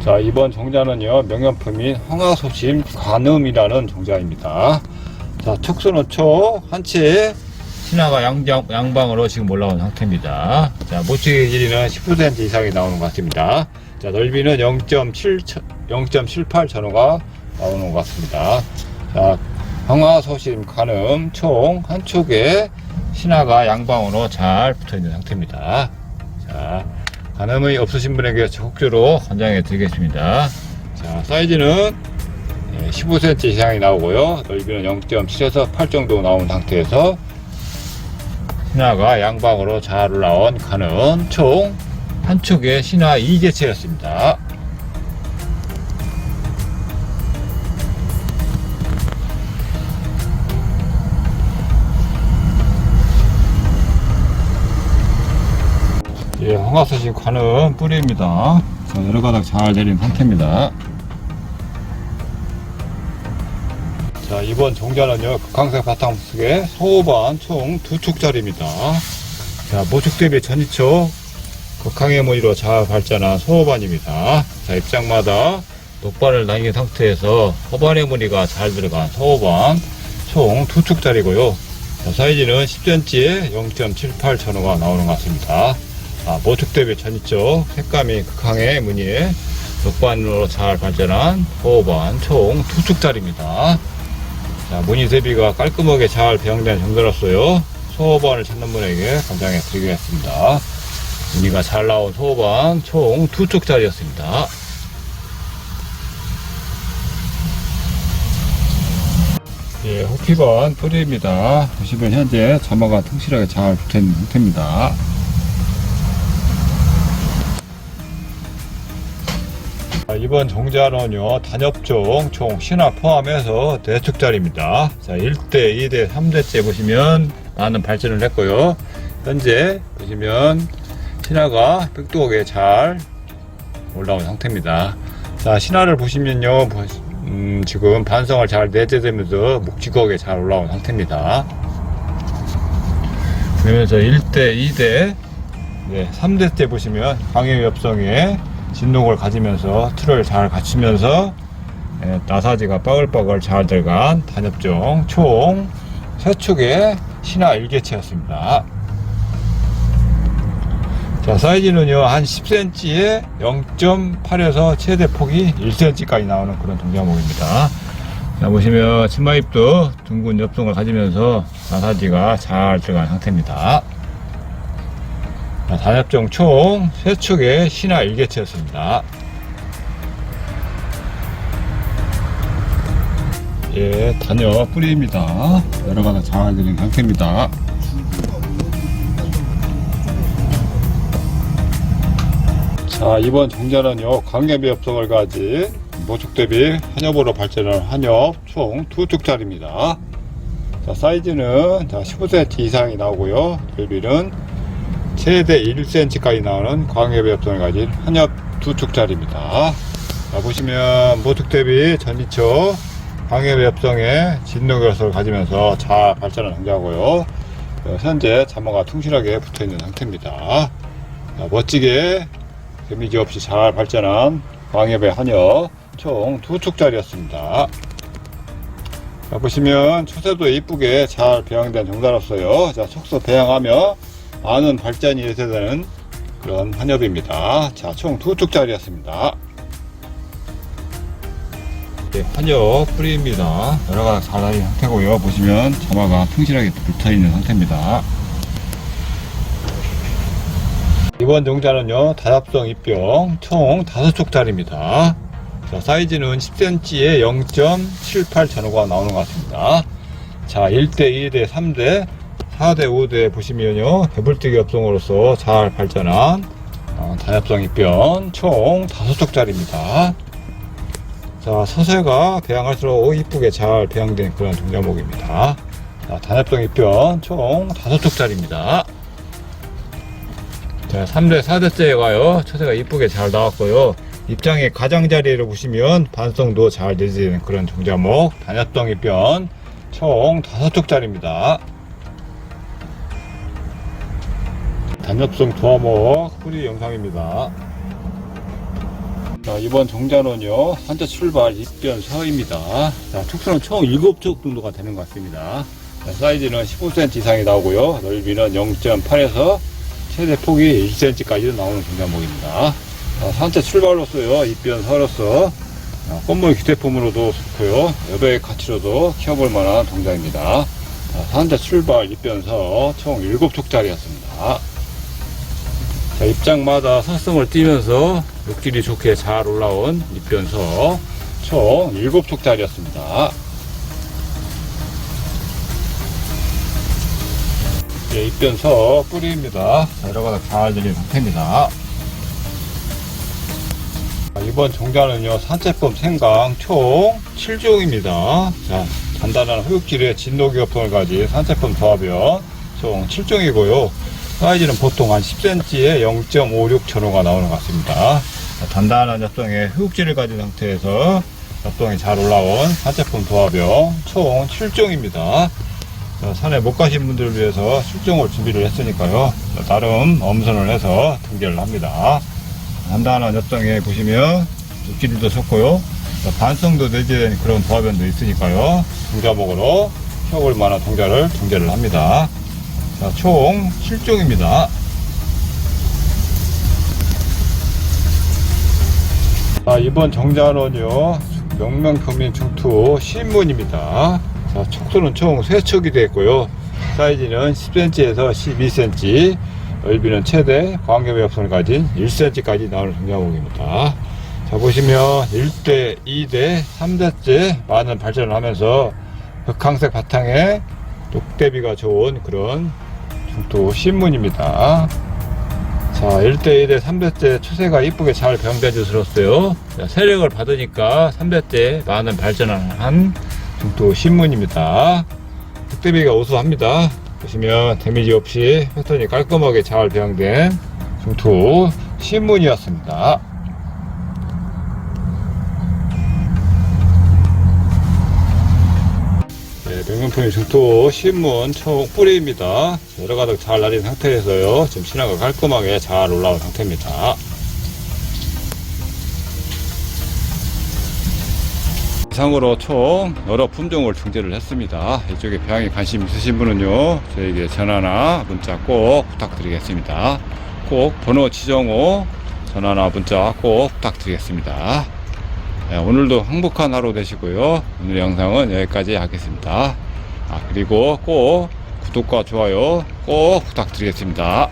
자 이번 종자는요 명연품인 황화소심 관음이라는 종자입니다. 자 촉수는 초 한치에 신화가 양장, 양방으로 지금 올라온 상태입니다. 자 모찌 길이는 19cm 이상이 나오는 것 같습니다. 자 넓이는 0.7 0.78 전후가 나오는 것 같습니다. 자 황화소심 관음 총한 촉에 신화가 양방으로 잘 붙어 있는 상태입니다. 자 가늠이 없으신 분에게 적극적으로 권장해 드리겠습니다. 자, 사이즈는 15cm 이상이 나오고요. 넓이는 0.7에서 8 정도 나온 상태에서 신화가 양방으로 잘 올라온 가는 총 한 축의 신화 2개체였습니다. 황화사신 관은 뿌리입니다. 자, 여러 가닥 잘 내린 상태입니다. 자, 이번 종자는요, 극황색 바탕 속에 소반 총 두 축짜리입니다. 자, 모축 대비 전이촉, 극황의 무늬로 잘 발전한 소반입니다. 자, 입장마다 녹반을 남긴 상태에서 호반의 무늬가 잘 들어간 소반 총 두 축짜리고요. 자, 사이즈는 10cm에 0.78 전후가 나오는 것 같습니다. 아, 모축 대비 전이쪽 색감이 극항의 무늬에 녹반으로 잘 발전한 호반 총 두 축짜리입니다. 자, 무늬 대비가 깔끔하게 잘 배양된 정도로서요. 소호반을 찾는 분에게 권장해 드리겠습니다. 무늬가 잘 나온 소호반 총 두 축짜리였습니다. 예, 호피반 뿌리입니다. 보시면 현재 점화가 통실하게 잘 붙어있는 상태입니다. 이번 종자는요 단엽종 총 신화 포함해서 4축짜리입니다. 자 1대 2대 3대째 보시면 많은 발전을 했고요. 현재 보시면 신화가 빽뚝하게 잘 올라온 상태입니다. 자 신화를 보시면요 보- 음, 지금 반성을 잘 내재되면서 묵직하게 잘 올라온 상태입니다. 그러면서 1대 2대 네, 3대 때 보시면 광해 엽성에 진동을 가지면서 틀을 잘 갖추면서 예, 나사지가 빠글빠글 잘 들어간 단엽종 총 세축의 신화 일개체였습니다. 자, 사이즈는요, 한 10cm에 0.8에서 최대 폭이 1cm까지 나오는 그런 동자목입니다. 자, 보시면 치마잎도 둥근 엽성을 가지면서 나사지가 잘 들어간 상태입니다. 자, 단엽종 총 3축의 신화 일개체였습니다. 예, 단엽 뿌리입니다. 여러 잘 들린 상태입니다. 자, 이번 종자는요, 광엽의 엽성을 가진 모축 대비 한엽으로 발전한 한엽 총두 축짜리입니다. 자, 사이즈는 자, 15cm 이상이 나오고요. 넓이는 최대 1cm까지 나오는 광엽의 엽성을 가진 한엽 두 축짜리입니다. 자, 보시면 모축 대비 전이초 광엽의 엽성에 진동결석을 가지면서 잘 발전한 종자고요. 어, 현재 자모가 충실하게 붙어 있는 상태입니다. 자, 멋지게 데미지 없이 잘 발전한 광엽의 한엽 총두 축짜리였습니다. 자, 보시면 초세도 이쁘게 잘 배양된 종자로서요. 자, 속소 배양하며 많은 발전이 예상되는 그런 한엽입니다. 자, 총두 축짜리였습니다. 네, 한엽 뿌리입니다. 여러 가지 잘라진 상태고요. 보시면 점화가 튼실하게 붙어 있는 상태입니다. 이번 종자는요, 다합성 입병 총 다섯 쪽짜리입니다. 자, 사이즈는 10cm에 0.78 전후가 나오는 것 같습니다. 자, 1대, 2대, 3대, 4대, 5대 보시면요, 배불뜨기 합성으로서 잘 발전한 어, 다합성 입병 총 다섯 쪽짜리입니다. 자, 서세가 배양할수록 이쁘게 잘 배양된 그런 종자목입니다. 자, 단합성 입병 총 다섯 쪽짜리입니다. 자, 3대, 4대째가요, 처세가 이쁘게 잘 나왔고요. 입장의 가장자리를 보시면 반성도 잘 내지는 그런 종자목, 단엽덩이 변, 총 5쪽짜리입니다. 단엽성 도화목 뿌리 영상입니다. 자, 이번 종자는요, 산자 출발 입변서입니다. 자, 촉수는 총 7촉 정도가 되는 것 같습니다. 자, 사이즈는 15cm 이상이 나오고요. 넓이는 0.8에서 최대 폭이 1cm까지 나오는 종자목입니다. 자, 산자 출발로서요, 입변서로서 자, 꽃물 기대품으로도 좋고요. 여백의 가치로도 키워볼 만한 동작입니다. 자, 산자 출발 입변서 총 7촉짜리였습니다. 자, 입장마다 사성을 띄면서 육질이 좋게 잘 올라온 입변서 총 7촉짜리였습니다. 예, 입변서 뿌리입니다. 자, 여러 가닥 잘 들린 상태입니다. 자, 이번 종자는요, 산채법 생강 총 7종입니다. 자, 단단한 허육질의 진노기 협성을 가진 산채법 조합이요. 총 7종이고요. 사이즈는 보통 한 10cm에 0.56 전후가 나오는 것 같습니다. 자, 단단한 엽성의 흑질을 가진 상태에서 엽성이 잘 올라온 산채품 도화병 총 7종입니다. 자, 산에 못 가신 분들을 위해서 출종을 준비를 했으니까요. 자, 나름 엄선을 해서 등재를 합니다. 단단한 엽성에 보시면 육질도 좋고요. 자, 반성도 내재된 그런 도화변도 있으니까요. 동자목으로 키워볼 만한 동자를 등재를 합니다. 자, 총 7종입니다. 자, 이번 정자는요, 명명평민 청투 신문입니다. 자, 촉수는 총 3촉이 되었고요. 사이즈는 10cm에서 12cm, 넓이는 최대 광개의 합선을 가진 1cm까지 나오는 정자목입니다. 자, 보시면 1대, 2대, 3대째 많은 발전을 하면서 흑황색 바탕에 녹대비가 좋은 그런 중도 신문입니다. 자, 1대, 2대, 3대째 추세가 이쁘게 잘 병대주스럽어요. 세력을 받으니까 3대째 많은 발전을 한 중도 신문입니다. 흑대비가 우수합니다. 보시면 데미지 없이 패턴이 깔끔하게 잘 배양된 중도 신문이었습니다. 네, 명명품의 중토 신문 총 뿌리입니다. 여러 가닥 잘 날린 상태에서요. 지금 신화가 깔끔하게 잘 올라온 상태입니다. 이상으로 총 여러 품종을 중재를 했습니다. 이쪽에 배양에 관심 있으신 분은요, 저에게 전화나 문자 꼭 부탁드리겠습니다. 꼭 번호 지정 후 전화나 문자 꼭 부탁드리겠습니다. 네, 오늘도 행복한 하루 되시고요. 오늘 영상은 여기까지 하겠습니다. 아, 그리고 꼭 구독과 좋아요 꼭 부탁드리겠습니다.